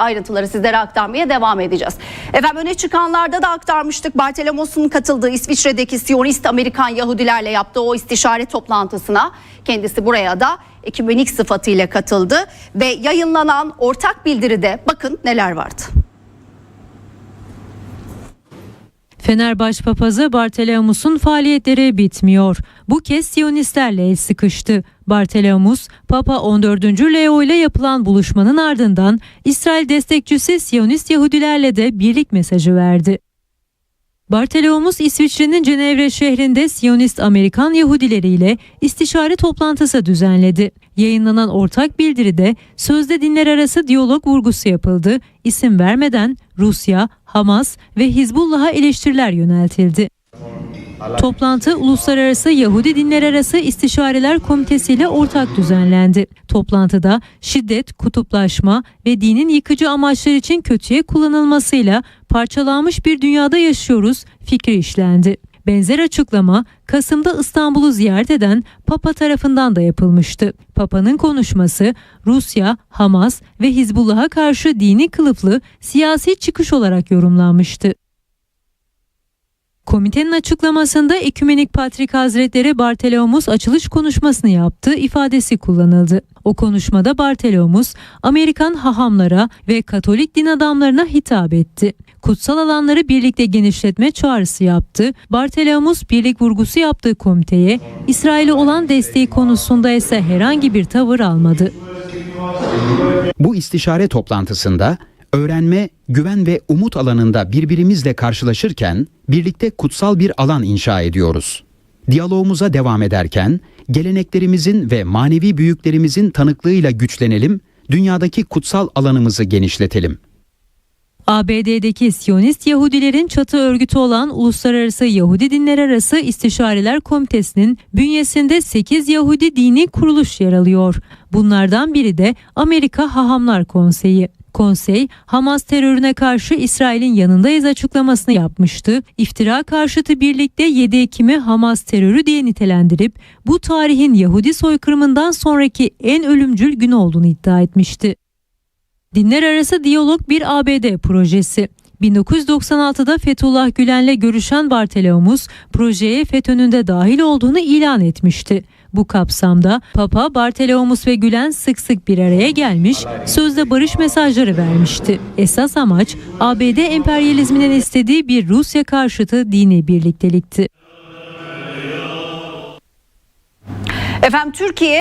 Ayrıntıları sizlere aktarmaya devam edeceğiz. Efendim öne çıkanlarda da aktarmıştık. Bartelomos'un katıldığı İsviçre'deki Siyonist Amerikan Yahudilerle yaptığı o istişare toplantısına kendisi buraya da ekümenik sıfatıyla katıldı ve yayınlanan ortak bildiride bakın neler vardı. Fener Başpapazı Bartolomus'un faaliyetleri bitmiyor. Bu kez Siyonistlerle el sıkıştı. Bartolomus, Papa 14. Leo ile yapılan buluşmanın ardından İsrail destekçisi Siyonist Yahudilerle de birlik mesajı verdi. Bartolomus İsviçre'nin Cenevre şehrinde Siyonist Amerikan Yahudileri ile istişare toplantısı düzenledi. Yayınlanan ortak bildiride sözde dinler arası diyalog vurgusu yapıldı. İsim vermeden Rusya, Hamas ve Hizbullah'a eleştiriler yöneltildi. Toplantı Uluslararası Yahudi Dinler Arası İstişareler Komitesi ile ortak düzenlendi. Toplantıda şiddet, kutuplaşma ve dinin yıkıcı amaçlar için kötüye kullanılmasıyla parçalanmış bir dünyada yaşıyoruz fikri işlendi. Benzer açıklama Kasım'da İstanbul'u ziyaret eden Papa tarafından da yapılmıştı. Papa'nın konuşması Rusya, Hamas ve Hizbullah'a karşı dini kılıflı siyasi çıkış olarak yorumlanmıştı. Komitenin açıklamasında Ekümenik Patrik Hazretleri Bartolomus açılış konuşmasını yaptı ifadesi kullanıldı. O konuşmada Bartolomus Amerikan hahamlara ve Katolik din adamlarına hitap etti. Kutsal alanları birlikte genişletme çağrısı yaptı. Bartolomus birlik vurgusu yaptığı komiteye İsrail'e olan desteği konusunda ise herhangi bir tavır almadı. Bu istişare toplantısında öğrenme, güven ve umut alanında birbirimizle karşılaşırken birlikte kutsal bir alan inşa ediyoruz. Diyalogumuza devam ederken geleneklerimizin ve manevi büyüklerimizin tanıklığıyla güçlenelim, dünyadaki kutsal alanımızı genişletelim. ABD'deki Siyonist Yahudilerin çatı örgütü olan Uluslararası Yahudi Dinler Arası İstişareler Komitesi'nin bünyesinde 8 Yahudi dini kuruluş yer alıyor. Bunlardan biri de Amerika Hahamlar Konseyi. Konsey, Hamas terörüne karşı İsrail'in yanındayız açıklamasını yapmıştı. İftira karşıtı birlikte 7 Ekim'i Hamas terörü diye nitelendirip bu tarihin Yahudi soykırımından sonraki en ölümcül gün olduğunu iddia etmişti. Dinler arası diyalog bir ABD projesi. 1996'da Fethullah Gülen'le görüşen Bartolomus projeye FETÖ'nün de dahil olduğunu ilan etmişti. Bu kapsamda Papa Bartolomus ve Gülen sık sık bir araya gelmiş, sözde barış mesajları vermişti. Esas amaç ABD emperyalizminin istediği bir Rusya karşıtı dini birliktelikti. Efendim Türkiye